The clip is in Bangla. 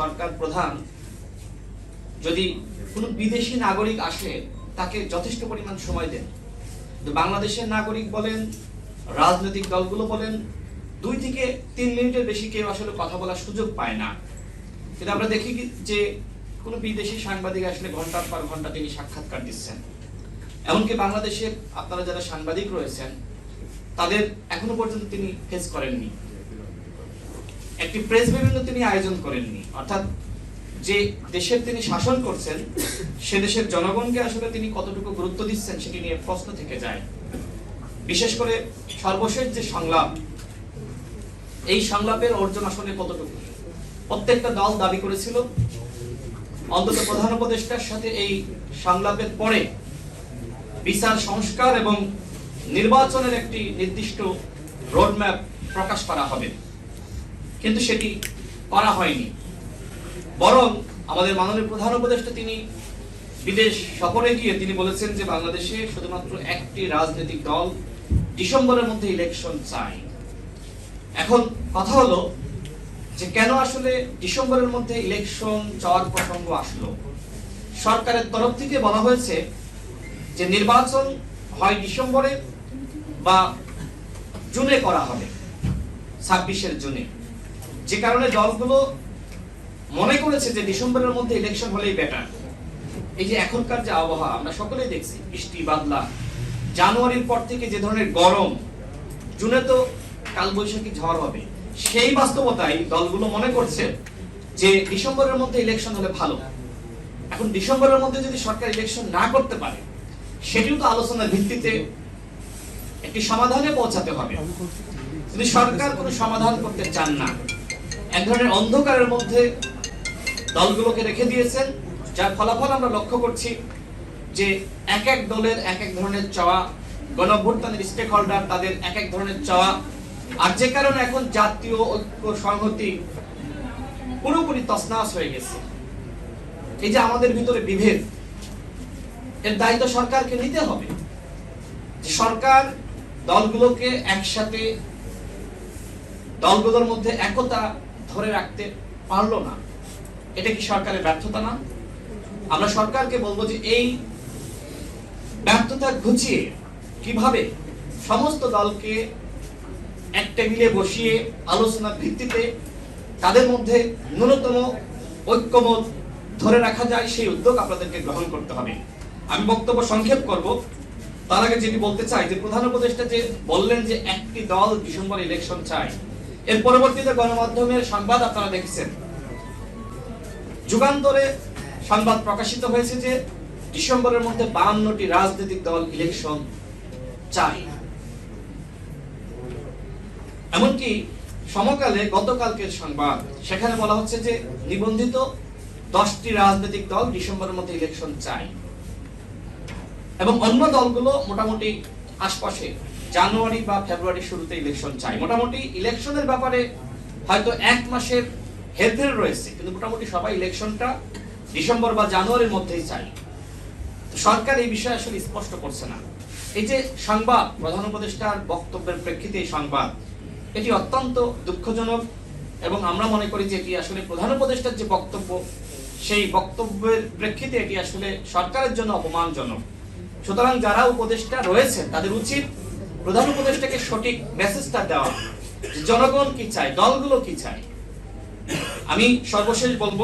সরকার প্রধান, যদি কোনো বিদেশি নাগরিক আসে, তাকে যথেষ্ট পরিমাণ সময় দেন। বাংলাদেশের নাগরিক বলেন, রাজনৈতিক দলগুলো বলেন, দুই থেকে তিন মিনিটের বেশি কেউ আসলে কথা বলার সুযোগ পায় না। কিন্তু আমরা দেখি যে, কোনো বিদেশি সাংবাদিক আসলে ঘণ্টার পর ঘণ্টা তিনি সাক্ষাৎকার দিচ্ছেন। এমনকি বাংলাদেশের আপনারা যারা সাংবাদিক রয়েছেন, তাদের এখনও পর্যন্ত তিনি ফেস করেননি। একটি প্রেস বিভিন্ন তিনি আয়োজন করেননি। অর্থাৎ যে দেশের তিনি শাসন করছেন, সে দেশের জনগণকে আসলে তিনি কতটুকু গুরুত্ব দিচ্ছেন সেটি নিয়ে প্রশ্ন থেকে যায়। বিশেষ করে সর্বশেষ যে সংলাপ, এই সংলাপের অর্জন আসলে কতটুকু? প্রত্যেকটা দল দাবি করেছিল, অন্তত প্রধান উপদেষ্টার সাথে এই সংলাপের পরে বিচার, সংস্কার এবং নির্বাচনের একটি নির্দিষ্ট রোডম্যাপ প্রকাশ করা হবে। কিন্তু সেটি করা হয়নি। বরং আমাদের মাননীয় প্রধান উপদেষ্টা তিনি বিদেশ সফরে গিয়ে তিনি বলেছেন যে বাংলাদেশে শুধুমাত্র একটি রাজনৈতিক দল ডিসেম্বরের মধ্যে ইলেকশন চাই এখন কথা হলো যে কেন আসলে ডিসেম্বরের মধ্যে ইলেকশন চাওয়ার প্রসঙ্গ আসলো? সরকারের তরফ থেকে বলা হয়েছে যে নির্বাচন হয় ডিসেম্বরে বা জুনে করা হবে, ছাব্বিশের জুনে। যে কারণে দলগুলো মনে করেছে যে ডিসেম্বরের মধ্যে ইলেকশন হলেই বেটার এই যে এখনকার যে আবহাওয়া, আমরা সকলেই দেখছি, বৃষ্টি, বাদলা। জানুয়ারির পর থেকে যে ধরনের গরম, জুনে তো কালবৈশাখী ঝড় হবে। সেই বাস্তবতায় দলগুলো মনে করছে যে ডিসেম্বরের মধ্যে ইলেকশন হলে ভালো। এখন ডিসেম্বরের মধ্যে যদি সরকার ইলেকশন না করতে পারে, সেটিও তো আলোচনার ভিত্তিতে একটি সমাধানে পৌঁছাতে হবে। যদি সরকার কোনো সমাধান করতে চান না এক ধরনের অন্ধকারের মধ্যে দলগুলোকে রেখে দিয়েছেন, যার ফলাফল আমরা লক্ষ্য করছি যে এক এক দলের এক এক ধরনের চাওয়া গণভোটানের স্টেক হোল্ডার তাদের এক এক ধরনের চাওয়া, আর যে কারণে এখন জাতীয় ঐক্য, সংহতি পুরোপুরি তসনাস হয়ে গেছে। এই যে আমাদের ভিতরে বিভেদ, এর দায়িত্ব সরকারকে নিতে হবে। সরকার দলগুলোকে একসাথে, দলগুলোর মধ্যে একতা ধরে রাখতে পারল না। এটা কি সরকারের ব্যর্থতা না? আমরা সরকারকে বলব যে এই ব্যর্থতা ঘুচিয়ে কীভাবে সমস্ত দলকে এক টেবিলে বসিয়ে আলোচনার ভিত্তিতে তাদের মধ্যে ন্যূনতম ঐক্যমত ধরে রাখা যায়, সেই উদ্যোগ আপনাদেরকে গ্রহণ করতে হবে। আমি বক্তব্য সংক্ষেপ করব। তার আগে যেটি বলতে চাই যে প্রধান উপদেষ্টা যে বললেন যে একটি দল ডিসেম্বর ইলেকশন চায় এর পরবর্তীতে গণমাধ্যমের সংবাদ আপনারা দেখছেন। যুগান্তরে সংবাদ প্রকাশিত হয়েছে যে ডিসেম্বরের মধ্যে বাহান্নটি রাজনৈতিক দল ইলেকশন চায়। এমনকি সমকালে গতকালকের সংবাদ, সেখানে বলা হচ্ছে যে নিবন্ধিত দশটি রাজনৈতিক দল ডিসেম্বরের মধ্যে ইলেকশন চায়। এবং অন্য দলগুলো মোটামুটি আশপাশে। জানুয়ারি বা ফেব্রুয়ারি শুরুতে ইলেকশন চাই। মোটামুটি ইলেকশনের ব্যাপারে হয়তো এক মাসের হেরফের রয়েছে, কিন্তু মোটামুটি সবাই ইলেকশনটা ডিসেম্বর বা জানুয়ারির মধ্যেই চাই সরকার এই বিষয়ে আসলে স্পষ্ট করছে না। এই যে সংবাদ, প্রধান উপদেষ্টার বক্তব্যের প্রেক্ষিতে এই সংবাদ, এটি অত্যন্ত দুঃখজনক এবং আমরা মনে করি যে এটি আসলে প্রধান উপদেষ্টার যে বক্তব্য, সেই বক্তব্যের প্রেক্ষিতে এটি আসলে সরকারের জন্য অপমানজনক। সুতরাং যারা উপদেষ্টা রয়েছেন, তাদের উচিত প্রধান উপদেষ্টাকে সঠিক মেসেজটা দেওয়া জনগণ কি চায়? দলগুলো কি চায়? আমি সর্বশেষ বলব